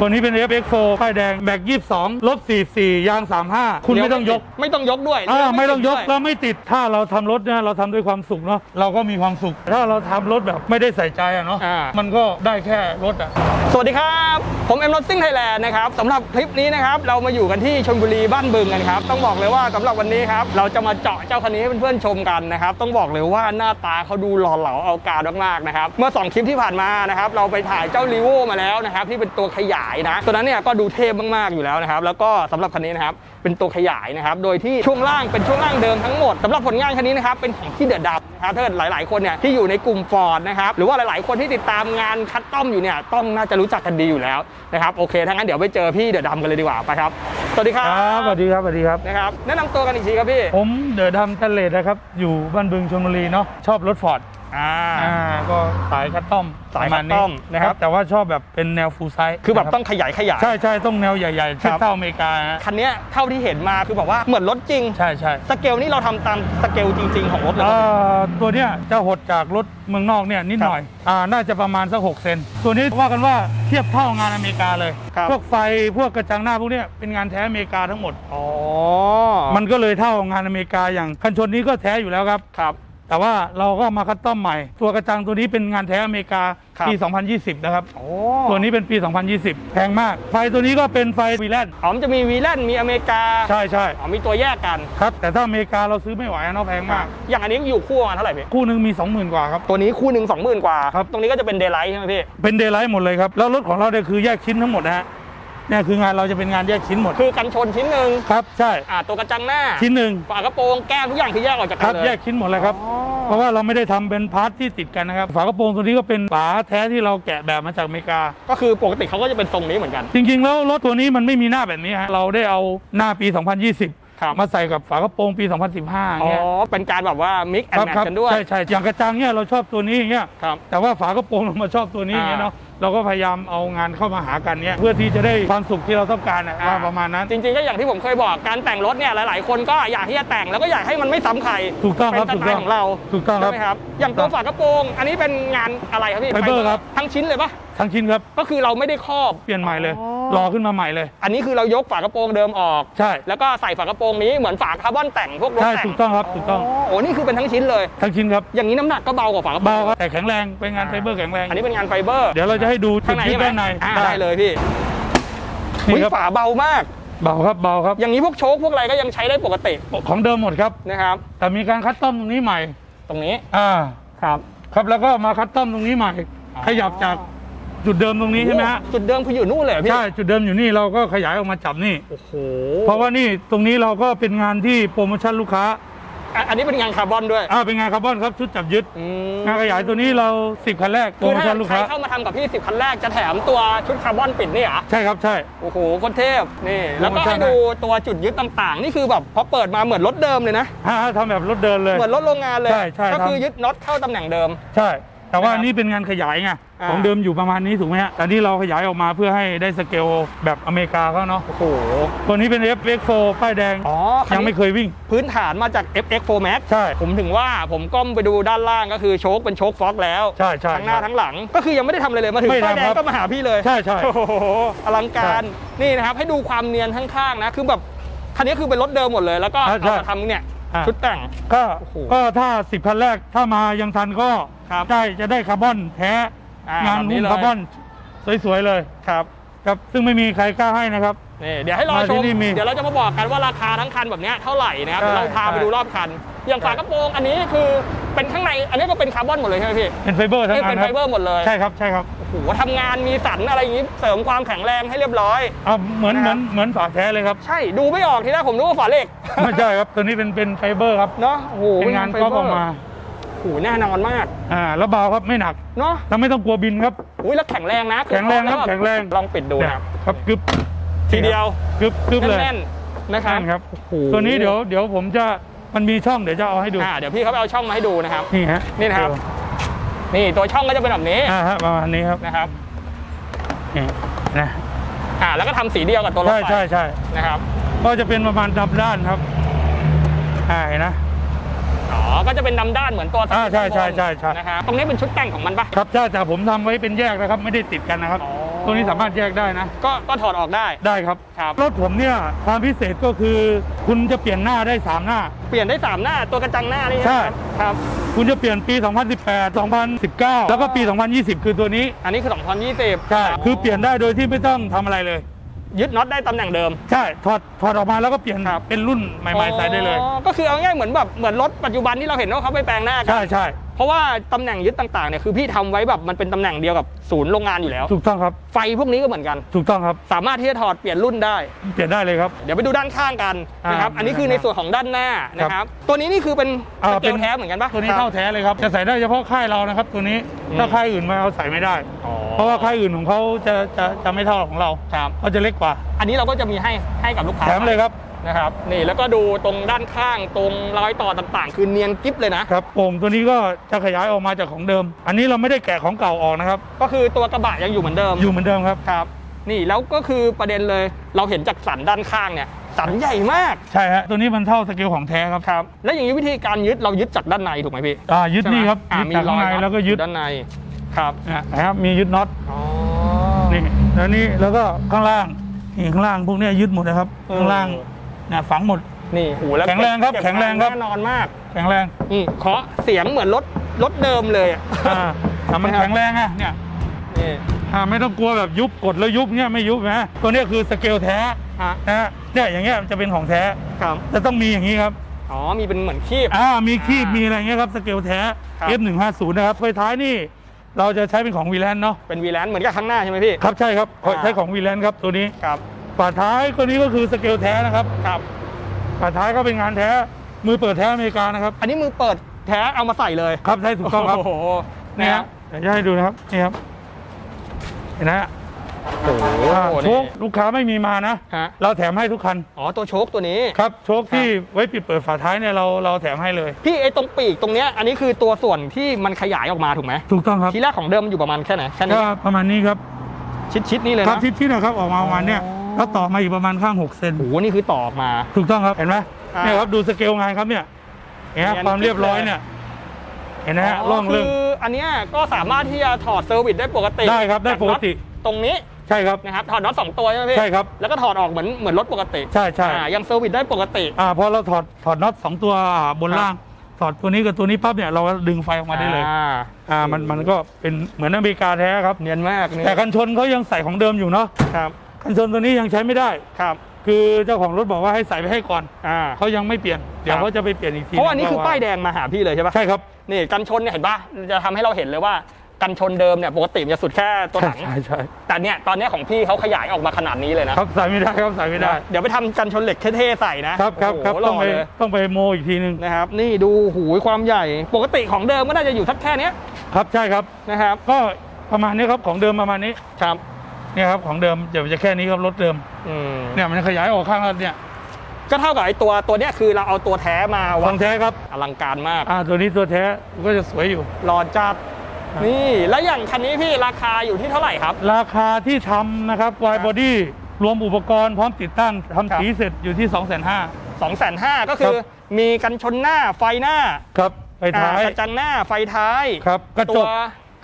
ตัวนี้เป็น FX4 ป้ายแดงแบก22ลบ44ยาง 35 คุณไม่ต้องยก ไม่ต้องยกด้วยอ่าไม่ต้องยกด้วแล้วไม่ติดถ้าเราทำรถเนี่ยเราทำด้วยความสุขเนาะเราก็มีความสุข ถ้าเราทำรถแบบไม่ได้ใส่ใจอะเนาะอ่ามันก็ได้แค่รถอะสวัสดีครับ ผมเอ็มรถซิ่งไทยแลนด์นะครับสำหรับคลิปนี้นะครับเรามาอยู่กันที่ชลบุรีบ้านบึงกันครับต้องบอกเลยว่าสำหรับวันนี้ครับเราจะมาเจาะเจ้าคันนี้ให้เพื่อนๆชมกันนะครับต้องบอกเลยว่าหน้าตาเขาดูหล่อเหลาเอาการมากๆนะครับเมื่อสองคลิปที่ผ่านมานะครับเราไปถ่ายเจ้ารีโวมาแล้วนะครับที่เป็นตัวขยายนะ ตัวนั้นเนี่ยก็ดูเทพมากๆอยู่แล้วนะครับ แล้วก็สำหรับคันนี้นะครับเป็นตัวขยายนะครับ โดยที่ช่วงล่างเป็นช่วงล่างเดิมทั้งหมดสำหรับผลงานคันนี้นะครับเป็นของที่เดือดดับนะครับถ้าเกิดหลาย ๆ คนเนี่ยที่อยู่ในกลุ่มฟอร์ดนะครับหรือว่าหลาย ๆ คนที่ติดตามงานคัดต้อมอยู่เนี่ยต้องน่าจะรู้จักกันดีอยู่แล้วนะครับโอเคถ้างั้นเดี๋ยวไปเจอพี่เดือดดำกันเลยดีกว่าไปครับสวัสดีคครัรับ สวัสดีครับ สวัสดีครับ นะครับ แนะนำตัวกันอีกทีครับพี่ ผมเดอะดำทะเลดนะครับ อยู่บ้านบึงชลบุรีเนาะ ชอบรถฟอร์ด อ่า อ่าก็สายคัสตอมสายประมณคัสตอมนะครับ แต่ว่าชอบแบบเป็นแนวฟูลไซส์คือแบบต้องขยายขยาย ใช่ใช่ต้องแนวใหญ่ๆครัเช่นบ เท่าอเมริกาฮะคันเนี้ยเท่าที่เห็นมาคือแบบว่าเหมือนรถจริง ใช่ใช่สเกลนี่เราทำตามสเกลจริง ๆ ของรถเลย เอ่ครับอตัวเนี้ยจะหดจากรถเมืองนอกเนี่ยนิดหน่อยอ่าน่าจะประมาณสักหกเซนตัวนี้ว่ากันว่าเทียบเท่างานอเมริกาเลย ครับ พวกไฟพวกกระจังหน้าพวกเนี้ยเป็นงานแท้อเมริกาทั้งหมด อ๋อ มันก็เลยเท่างานอเมริกาอย่างคันชนนี้ก็แท้อยู่แล้วครับ ครับ แต่ว่าเราก็มาคัสตอมใหม่ ตัวกระจังตัวนี้เป็นงานแท้อเมริกาครับ ปี 2020 นะครับ โอ้ตัวนี้เป็นปี 2020 แพงมาก ไฟตัวนี้ก็เป็นไฟวีแลนด์อ๋อมันจะมีวีแลนด์มีอเมริกาใช่ใช่อ๋อมีตัวแยกกันครับ แต่ถ้าอเมริกาเราซื้อไม่ไหวอะเนาะแพงมาก อย่างอันนี้อยู่คู่กันเท่าไหร่พี่คู่หนึ่งมี 20,000 กว่าครับ ตัวนี้คู่หนึ่งสองหมื่นกว่า ครับ ตรงนี้ก็จะเป็นเดย์ไลท์ใช่ไหมพี่ เป็นเดย์ไลท์หมดเลยครับ แล้วรถของเราเนี่ยคือแยกชิ้นทั้งหมดนะฮะ เนี่ยคืองานเราจะเป็นงานแยกชิ้นหมด คือกันชนชิ้นหนึ่งครับใช่อ่าตัวกระจังหน้าชิ้นหนึ่งฝากระโปรงแก้มทุกอย่างคือแยกออกจากคกัรันบเลยแยกชิ้นหมดเลยครับอ๋อเพราะว่าเราไม่ได้ทำเป็นพาร์ทที่ติดกันนะครับ ฝากระโปรงตัวนี้ก็เป็นฝาแท้ที่เราแกะแบบมาจากอเมริกา ก็คือปกติเขาก็จะเป็นทรงนี้เหมือนกัน จริง ๆ แล้วรถตัวนี้มันไม่มีหน้าแบบนี้ฮะเราได้เอาหน้าปี 2020 ครับ มาใส่กับฝากระโปรงปี 2015อ๋อ เนี่ยเป็นการแบบว่า mix ค and รั match ครับกันด้วย ใช่ใช่อย่างกระจังเนี่ยเราชอบตัวนี้อย่างเงี้ยครับ แต่ว่าฝากระโปรงเรามาชอบตัวนี้อย่างเงี้ยอ่าเนาะเราก็พยายามเอางานเข้ามาหากันเนี่ยเพื่อที่จะได้ความสุขที่เราต้องการอะอ่า ว่าประมาณนั้น จริงๆก็อย่างที่ผมเคยบอกการแต่งรถเนี่ยหลาย ๆ คนก็อยากที่จะแต่งแล้วก็อยากให้มันไม่ซ้ำใครถูกต้องครับเป็นสถูกไตต้องล์ของเราถูกต้องครับ ใช่ไหมครับอย่างตัวฝากระโปรง อันนี้เป็นงานอะไรครับพี่ไฟเบอร์ครับ ทั้งชิ้นเลยปะทั้งชิ้นครับก็คือเราไม่ได้ครอบ เปลี่ยนใหม่เลยอ๋อ รอขึ้นมาใหม่เลย อันนี้คือเรายกฝากระโปรงเดิมออก ใช่แล้วก็ใส่ฝากระโปรงนี้เหมือนฝาคาร์บอนแต่งพวกรถใช่แต่งถูกต้องครับถูกต้อง โอ้นี่คือเป็นทั้งชิ้นเลย ทั้งชิ้นครับอย่างนี้น้ำหนักก็เบากว่าฝากระโปรงเบาครับแต่แข็งแรงเป็นงานไฟเบอร์แข็งแรง อันนี้เป็นงานไฟเบอร์ เดี๋ยวเราจะให้ดูจุข้าดงในยึดใช่ไหมด้านในอ่าได้เลยพี่นี่อุ๊ยครับฝาเบามาก เบาครับเบาครับอย่างนี้พวกโชคพวกอะไรก็ยังใช้ได้ปกติของเดิมหมดครับนะครับ แต่มีการคัดต้อมตรงนี้ใหม่ ตรงนี้อ่าครับ ครับแล้วก็มาคัดต้อมตรงนี้ใหม่อ๋อขยับจากจุดเดิมตรงนี้ใช่ไหมฮะจุดเดิมคืออยู่นู่นเลยเหรอพี่ใช่จุดเดิมอยู่นี่เราก็ขยายออกมาจับนี่โอ้โหเพราะว่านี่ตรงนี้เราก็เป็นงานที่โปรโมชั่นลูกค้า อะอันนี้เป็นงานคาร์บอนด้วย อ่าเป็นงานคาร์บอนครับชุดจับยึด อืมงานขยายตัวนี้เรา 10 คันแรกโปรคือโมถ้าชั่นลูกใครค้า เข้ามาทำกับพี่สิบคันแรกจะแถมตัวชุดคาร์บอนปิดนี่เหรอ ใช่ครับใช่ โอ้โหโคตรเทพนี่ แล้วก็โปรโมชั่ให้นดูตัวจุดยึดต่างๆ นี่คือแบบพอเปิดมาเหมือนรถเดิมเลยนะฮะทำแบบรถเดินเลย เหมือนรถโรงงานเลย ใช่ใช่ก็ครับคือยึดน็อตเข้าตำแหน่งเดิม ใช่ แต่ว่านะครับ นี่เป็นงานขยายไงอ่าของเดิมอยู่ประมาณนี้ถูกไหมฮะแต่นี่เราขยายออกมาเพื่อให้ได้สเกลแบบอเมริกาเขาเนาะ โอ้โห ตัวนี้เป็น FX4 ป้ายแดง อ๋อคันยังนี้ไม่เคยวิ่ง พื้นฐานมาจาก FX4 Max ใช่ ผมถึงว่าผมก้มไปดูด้านล่างก็คือโชคเป็นโชคฟ็อกแล้ว ใช่ใช่ทั้งหน้าใช่ทั้งหลัง ก็คือยังไม่ได้ทำอะไรเลยมาถึงไม่ทำป้ายแดงครับก็มาหาพี่เลย ใช่ใช่โอ้โห อลังการ นี่นะครับให้ดูความเนียนข้างๆนะ คือแบบคันนี้คือเป็นรถเดิมหมดเลย แล้วก็อ่าใช่เอามาทำเนี่ยอ่าชุดแต่งก็โอ้โหก็ถ้า 10คันแรกถ้ามายังทันก็ครับได้จะได้คาร์บอนแท้อ่างานแบบนี้หุ้มเลยคาร์บอนสวยๆเลยครับครับซึ่งไม่มีใครกล้าให้นะครับนี่เดี๋ยวให้รอมาชที่มนี่มีเดี๋ยวเราจะมาบอกกันว่าราคาทั้งคันแบบเนี้ยเท่าไหร่นะครับใช่เดี๋ยวเราพาไปใช่ดูรอบคัน อย่างฝากระโปรงอันนี้คือเป็นข้างในอันนี้ก็เป็นคาร์บอนหมดเลยใช่ไหมพี่ เป็นไฟเบอร์ทั้งเอ้ยอัเป็นนคไฟรับเบอร์หมดเลย ใช่ครับใช่ครับโอ้โหทำงานมีสันอะไรอย่างนี้เสริมความแข็งแรงให้เรียบร้อยเอาเหมือนนะเหมือนเหมือนฝาแท้เลยครับ ใช่ดูไม่ออกทีแรกผมนึกว่าฝาเหล็กไม่ใช่ครับตัวนี้เป็นเป็นไฟเบอร์ครับเนาะโอ้โหเป็นงานไฟก๊อปเบออกมาโอ้โหแน่นอนมาก อ่าแล้วเบาครับไม่หนักเนาะแล้วไม่ต้องกลัวบินครับอุ้ยแล้วแข็งแรงนะแข็งแรงครับล้วแข็งแรงลองปิดดูเนี่ยนะครับครับกึบทีเดียวกึบกึบเลยแน่นๆนะครับแน่นครับโอ้โหตัวนี้เดี๋ยวเดี๋ยวผมจะมันมีช่องเดี๋ยวจะเอาให้ดูอ่าเดี๋ยวพี่เขาไปเอาช่องมาให้ดูนะครับนี่ฮะนี่นะครับ นี่ตัวช่องก็จะเป็นแบบนี้อ่าฮะประมาณนี้ครับนะครับนี่นะอ่าแล้วก็ทำสีเดียวกับตัวรถใช่ไฟใช่ใช่นะครับ ก็จะเป็นประมาณดับด้านครับอ่าเห็นนะ อ๋อ ก็จะเป็นดำด้านเหมือนตัวอ่าใช่ใช่ใช่ใช่ นะครับตรงนี้เป็นชุดแต่งของมันปะ ครับใช่แต่ผมทำไว้เป็นแยกนะครับ ไม่ได้ติดกันนะครับ อ๋อ ตัวนี้สามารถแยกได้นะ ก็ก็ถอดออกได้ ได้ครับ ครับ รถผมเนี่ยความพิเศษก็คือ คุณจะเปลี่ยนหน้าได้ 3 หน้า เปลี่ยนได้สามหน้าตัวกระจังหน้านี่ใช่ ไหมครับคุณจะเปลี่ยนปี 2018 2019 แล้วก็ปี 2020 คือตัวนี้ อันนี้คือ 2020ใช่ คือเปลี่ยนได้โดยที่ไม่ต้องทำอะไรเลย ยึดน็อตได้ตำแหน่งเดิม ใช่ถอดถอดออกมาแล้วก็เปลี่ยนครับ เป็นรุ่นใหม่ๆใส่ได้เลย อ๋อก็คือเอาง่ายเหมือนแบบเหมือนรถปัจจุบันที่เราเห็นว่าเขาไปแปลงหน้ากัใช่ใช่ เพราะว่าตำแหน่งยึดต่างๆเนี่ยคือพี่ทำไว้แบบมันเป็นตำแหน่งเดียวกับศูนย์โรงงานอยู่แล้ว ถูกต้องครับ ไฟพวกนี้ก็เหมือนกัน ถูกต้องครับ สามารถที่จะถอดเปลี่ยนรุ่นได้ เปลี่ยนได้เลยครับ เดี๋ยวไปดูด้านข้างกันนะครับ อ่าอันนี้คือในส่วนของด้านหน้านะคครัรับบตัวนี้นี่คือเป็นอ่าสเกเป็ลน แท้เหมือนกันปะ ตัวนี้เท่าแท้เลยครับจะใส่ได้เฉพาะค่ายเรานะครับ ตัวนี้อืม ถ้าค่ายอื่นมาเอาใส่ไม่ได้ อ๋อเพราะว่าค่ายอื่นของเขาจะจะจะไม่เท่าของเราครับ เขาจะเล็กกว่า อันนี้เราก็จะมีให้ให้กับลูกค้าแถมเลยครับ นะครับนี่แล้วก็ดูตรงด้านข้างตรงรอยต่อต่างๆ คือเนียนกิ๊บเลยนะครับโอ่งตัวนี้ก็จะขยายออกมาจากของเดิม อันนี้เราไม่ได้แกะของเก่าออกนะครับ ก็คือตัวกระบะยังอยู่เหมือนเดิมอยู่เหมือนเดิมครับครับ นี่แล้วก็คือประเด็นเลยเราเห็นจากสันด้านข้างเนี่ยสันใหญ่มากใช่ฮะตัวนี้มันเท่าสเกลของแท้ครับครับ แล้วอย่างนี้วิธีการยึดเรายึดจากด้านในถูกไหมพี่อ่ายึดนี่ครับอ่ายึดมีจากรข้างอยในน็อตแล้วก็ยึดด้านในครับอะนะครับมียึดน็อตอ๋อนี่แล้วนี่แล้วก็ข้างล่างนี่ข้างล่างพวกเนี้ยยึดหมดนะครับเออข้างล่างเนี่ยฝังหมด นี่หูแล้วแข็งแรงครับเก็แข็งแรงครับ แน่นอนมากแข็งแรงนี่เคาะเสียงเหมือนรถรถเดิมเลยอะอ่าแต่มันนะครับแข็งแรงอะเนี่ยนี่อ่าไม่ต้องกลัวแบบยุบกดแล้วยุบเนี่ยไม่ยุบนะตัวเนี้ยคือสเกลแท้ฮะนะฮะเนี่ยอย่างเงี้ยจะเป็นของแท้ครับจะต้องมีอย่างนี้ครับ อ๋อมีเป็นเหมือนคีบ อ่ามีคีบอ่ามีมีอะไรเงี้ยครับสเกลแท้ ครับ F150 นะครับไฟท้ายนี่เราจะใช้เป็นของวีแลนเนาะเป็นวีแลนซ์เหมือนกับข้างหน้าใช่ไหมพี่ ครับใช่ครับอ่า ใช้ของวีแลนครับตัวนี้ครับ ฝาท้ายตัวนี้ก็คือสเกลแท้นะครับครับ ฝาท้ายก็เป็นงานแท้ มือเปิดแท้อเมริกานะครับ อันนี้มือเปิดแท้เอามาใส่เลย ครับใช่ถูกต้องครับโอ้โหนี่นะคครัรับบเดี๋ยวจะให้ดูนะครับนี่ครับเห็นไหมฮะโอ้โหอ่าโชนี่คลูกค้าไม่มีมานะฮะเราแถมให้ทุกคัน อ๋อ ตัวโชคตัวนี้ ครับ โชคที่ไว้ปิดเปิดฝาท้ายเนี่ยเราเราแถมให้เลย พี่ไอ้ตรงปีกตรงเนี้ยอันนี้คือตัวส่วนที่มันขยายออกมาถูกไหมถูกต้องครับ ทีแรกของเดิมมันอยู่ประมาณแค่ไหนแค่นี้ก็ประมาณนี้ครับ ชิดชิดๆนี่เลยครับนะทิศที่นะครับออกมาประมาณเนี้ย อ๋อแล้วต่อมาอีกประมาณข้าง6เซนโอ้โหนี่คือต่อออกมา ถูกต้องครับเห็นไหมอ่า เนี่ยครับดูสเกลงานครับเนี่ยเห็นไหมเนียนความเรียบร้อยเลยเนี่ย เห็นไหมฮะร่องคืเรื่องอันเนี้ยก็สามารถที่จะถอดเซอร์วิสได้ปกติได้ครับได้ปกติ จากน็อตตรงนี้ใช่ครับ นะครับถอดน็อตสองตัวใช่ไหมพี่ใช่ครับ แล้วก็ถอดออกเหมือนเหมือนรถปกติใช่ใช่อ่ายังเซอร์วิสได้ปกติ อ่าพอเราถอดถอดน็อตสองตัวอ่าบนครับ ล่าง ถอดตัวนี้กับตัวนี้ปั๊บเนี่ยเราก็ดึงไฟออกมาได้เลย อ่าอ่ามันมันก็เป็นเหมือนอเมริกาแท้ครับ เนียนมากนี่แต่กันชนเขายังใส่ของเดิมอยู่เนาะครับ กันชนตัวนี้ยังใช้ไม่ได้ ครับ คือเจ้าของรถบอกว่าให้ใส่ไปให้ก่อนอ่า เขายังไม่เปลี่ยน เดี๋ยวครับเขาจะไปเปลี่ยนอีกทีเพราะว่าอันนี้คือว่ป้ายแดงมาหาพี่เลยใช่ปะใช่ครับ นี่กันชนเนี่ยเห็นปะจะทำให้เราเห็นเลยว่ากันชนเดิมเนี่ยปกติมันจะสุดแค่ตัวหลังใช่ใช่แต่เนี่ยตอนเนี้ยของพี่เขาขยายออกมาขนาดนี้เลยนะครับใส่ไม่ได้ครับใส่ไม่ได้ เดี๋ยวไปทำกันชนเหล็กเท่ๆใส่นะครับครับครับโอ้โหต้องไปหล่เลยต้องไปโมอีกทีนึงนะครับ นี่ดูหูยความใหญ่ ปกติของเดิมก็น่าจะอยู่สักแค่เนี้ยครับใช่ครับนะครับ ก็ประมาณนี้ครับของเดิมประมาณนี้ครับ เนี่ยครับของเดิมเดี๋ยวจะแค่นี้ครับรถเดิมอืมเนี่ยมันขยายออกข้างแล้วเนี่ยก็เท่ากับไอ้ตัวตัวเนี้ยคือเราเอาตัวแท้มาขวัองแท้ครับอลังการมาก อ่าตัวนี้ตัวแท้ก็จะสวยอยู่ รอจัดครับ นี่แล้วอย่างคันนี้พี่ราคาอยู่ที่เท่าไหร่ครับ ราคาที่ทำนะครับ Y body รวมอุปกรณ์พร้อมติดตั้งครับทำสีเสร็จอยู่ที่ 2 5 0 0 0 2 5 0 0 0ก็คือครับมีกันชนหน้าไฟหน้าครับ ไปท้ายอ่กระจังหน้าไฟท้าย ครับกระจตักว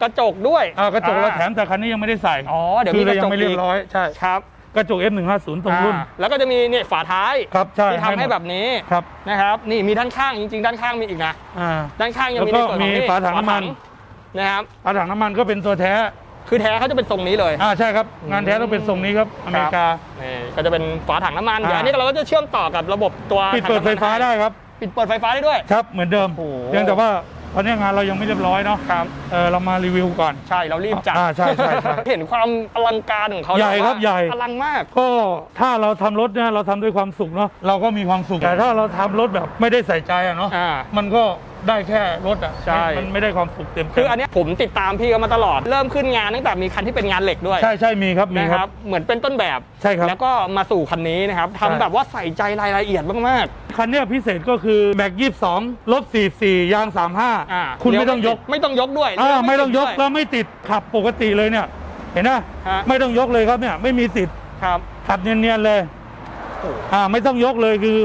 กระจกด้วยอ่ากระจกเราอ่แถมแต่คันนี้ยังไม่ได้ใส่อ๋อเดี๋ยวคืมีอกเราระยัจงกไม่เรียบร้อยใช่ครับกระจก F150 ตรงรุ่นอ่าแล้วก็จะมีเนี่ยฝาท้ายครับใช่ที่ทำให้หมดแบบนี้ครับนะครับ นี่มีด้านข้างจริง ๆ ด้านข้างมีอีกนะอ่าด้านข้างยังมีแล้ในวก็ส่วนของมีนี่ฝาถังน้ำมันนะครับฝาถังน้ำมันก็เป็นตัวแท้ คือแท้เขาจะเป็นทรงนี้เลยอ่าใช่ครับงานแท้ต้องเป็นทรงนี้ครับอเมริกานี่ก็จะเป็นฝาถังน้ำมันอ่าเดี๋ยวอันนี้เราก็จะเชื่อมต่อกับระบบตัวปิดเปิดไฟฟ้าได้ครับ ปิดเปิดไฟฟ้าได้ด้วยครับเหมือนเดิมโอ้โหเพียงแต่ว่า ตอนนี้งานเรายังไม่เรียบร้อยเนาะครับเออเรามารีวิวก่อน ใช่เรารีบจัดอ่าใช่ใช่ใช่ เห็นความอลังการของเขาใหญ่ครับว่าใหญ่ อลังมาก ก็ถ้าเราทำรถเนี่ยเราทำด้วยความสุขเนาะเราก็มีความสุขแต่ถ้าเราทำรถแบบไม่ได้ใส่ใจอะเนาะอ่า มันก็ ได้แค่รถอะใช่มันไม่ได้ความสุขเต็มๆคืออันเนี้ยผมติดตามพี่เขามาตลอด เริ่มขึ้นงานตั้งแต่มีคันที่เป็นงานเหล็กด้วยใช่ใช่มีครับมีนะคครัรับ บ เหมือนเป็นต้นแบบ ใช่ครับ แล้วก็มาสู่คันนี้นะครับใช่ทำแบบว่าใส่ใจรายละเอียดมาก คันเนี้ยพิเศษก็คือแม็กยี่สองลบสี่สี่ยางๆอ่า35คุณไม่ต้องยกไม่ต้องยกด้วยอ่าเลี้วไม่ต้องยกติดด้แล้ววยไม่ติดขับปกติเลยเนี่ย เห็นนะฮะ ไม่ต้องยกเลยครับเนี่ยไม่มีติดครับ ขับเนียนๆเลยโอ้อ่าไม่ต้องยกเลยคือ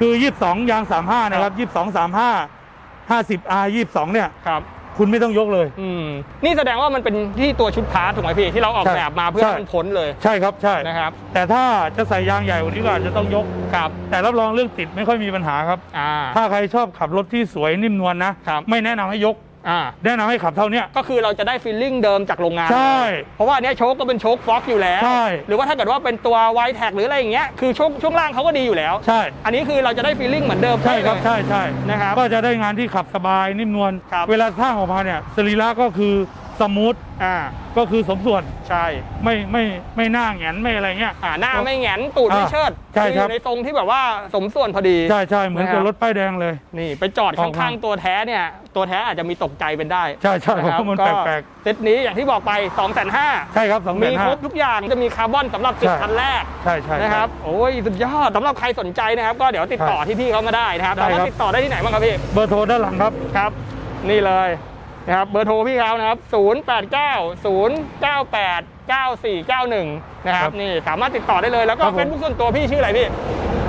คือ22ยาง35นะครับ22 35 50 R 22เนี่ย ครับ คุณไม่ต้องยกเลย อืมนี่แสดงว่ามันเป็นที่ตัวชุดพาร์ทถูกไหมพี่ที่เราออกใช่แบบมาเพื่อใช่ ให้มันพ้นเลยใช่ครับใช่ นะครับ แต่ถ้าจะใส่ยางใหญ่กว่านี้ก็อาจจะต้องยก ครับ แต่รับรองเรื่องติดไม่ค่อยมีปัญหาครับ อ่า ถ้าใครชอบขับรถที่สวยนิ่มนวลนะครับ ไม่แนะนำให้ยก อ่าแนะนำให้ขับเท่าเนี้ย ก็คือเราจะได้ฟีลลิ่งเดิมจากโรงงานใช่เพราะว่าอันเนี้ยโชคก็เป็นโชคฟ็อกอยู่แล้วใช่หรือว่าถ้าเกิดว่าเป็นตัวไวแท็กหรืออะไรอย่างเงี้ยคือช่วงช่วงล่างเขาก็ดีอยู่แล้วใช่ อันนี้คือเราจะได้ฟีลลิ่งเหมือนเดิมใช่ครับเลยใช่ใช่นะครับก็จะได้งานที่ขับสบายนิ่มนวลครับ เวลาสร้างออกมาเนี่ยสรีระก็คือ สมูทอ่าก็คือสมส่วนใช่ไม่ไม่ไม่หน้าแหงนไม่อะไรเงี้ย อ่าหน้าไม่แหงนตูดไม่อ่าเชิดใช่ครับออยู่ในทรงที่แบบว่าสมส่วนพอดี ใช่ใช่เหมือนนะครักับบรถป้ายแดงเลย นี่ไปจอดออกมาข้างๆตัวแท้เนี่ย ตัวแท้อาจจะมีตกใจเป็นได้ใช่ใช่นะผมครับว่ามันก็แปลก เซตนี้อย่างที่บอกไป2 5 0 0ๆใช่ครับสอง0แสมีนห้าครบทุกอย่างจะมีคาร์บอนสำหรับติดใช่ คันแรกใช่ใช่ นะครับโอ้ยสุดยอดสำหรับใครสนใจนะครับ ก็เดี๋ยวติดต่อที่พี่เขามาได้นะครับได้สามารครัถบติดต่อได้ที่ไหนบ้างครับพี่เบอร์โทรด้านหลังครับ ครับ นี่เลย นะครับเบอร์โทรพี่เขานะครับ 0 8 9 0 9 8 9 4 9 1 นะครับครับนี่สามารถติดต่อได้เลยแล้วก็ครับผม เฟซบุ๊กส่วนตัวพี่ชื่ออะไรพี่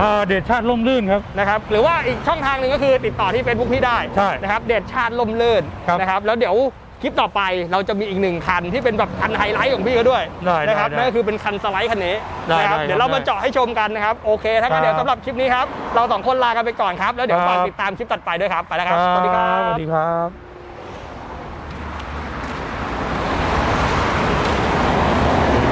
อ่าเดชชาติล่มลื่นครับ นะครับหรือว่าอีกช่องทางหนึ่งก็คือติดต่อที่ Facebook พี่ได้ใช่นะครับเดชชาติลมลื่นครับนะครับแล้วเดี๋ยวคลิปต่อไปเราจะมีอีกหนึ่งคันที่เป็นแบบคันไฮไลท์ของพี่เขาด้วยได้นะครับได้นั่นก็คือเป็นคันสไลด์คันนี้ได้นะครับได้เดี๋ยวเราได้มาเจาะให้ชมกันนะครับโอเคถ้างั้นครับเดี๋ยวสำหรับคลิปนี้ครับเราสองคนลากันไปก่อนครับแล้วเดี๋ยวครับฝากติดตามคลิปตัดไปด้วยครับไปแล้วครับสวัสดีครัสวับสดีครับ